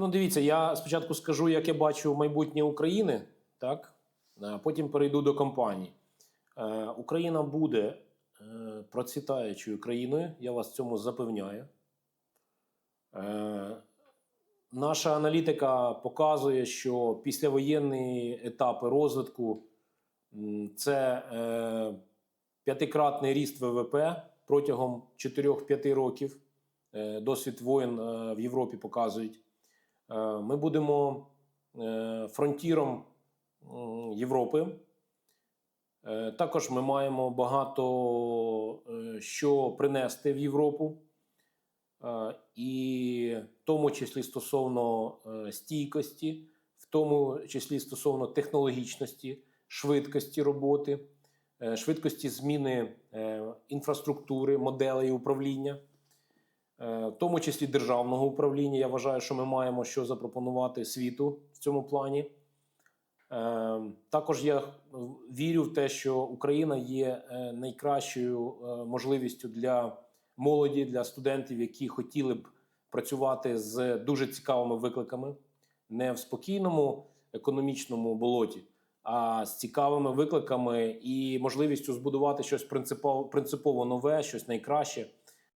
Ну, дивіться, я спочатку скажу, як я бачу майбутнє України, так? а потім перейду до компаній. Е, Україна буде е, процвітаючою країною, я вас в цьому запевняю. Е, наша аналітика показує, що післявоєнні етапи розвитку це е, п'ятикратний ріст ВВП протягом 4-5 років. Е, досвід воєн е, в Європі показують. Е, Ми будемо е, фронтіром Європи. Е, Також ми маємо багато що принести в Європу, і в тому числі стосовно стійкості, в тому числі стосовно технологічності, швидкості роботи, швидкості зміни інфраструктури, моделей управління. Е, в тому числі державного управління. Я вважаю, що ми маємо що запропонувати світу в цьому плані. Е, Також я вірю в те, що Україна є е, найкращою можливістю для молоді, для студентів, які хотіли б працювати з дуже цікавими викликами, не в спокійному економічному болоті, а з цікавими викликами і можливістю збудувати щось принципово нове, щось найкраще.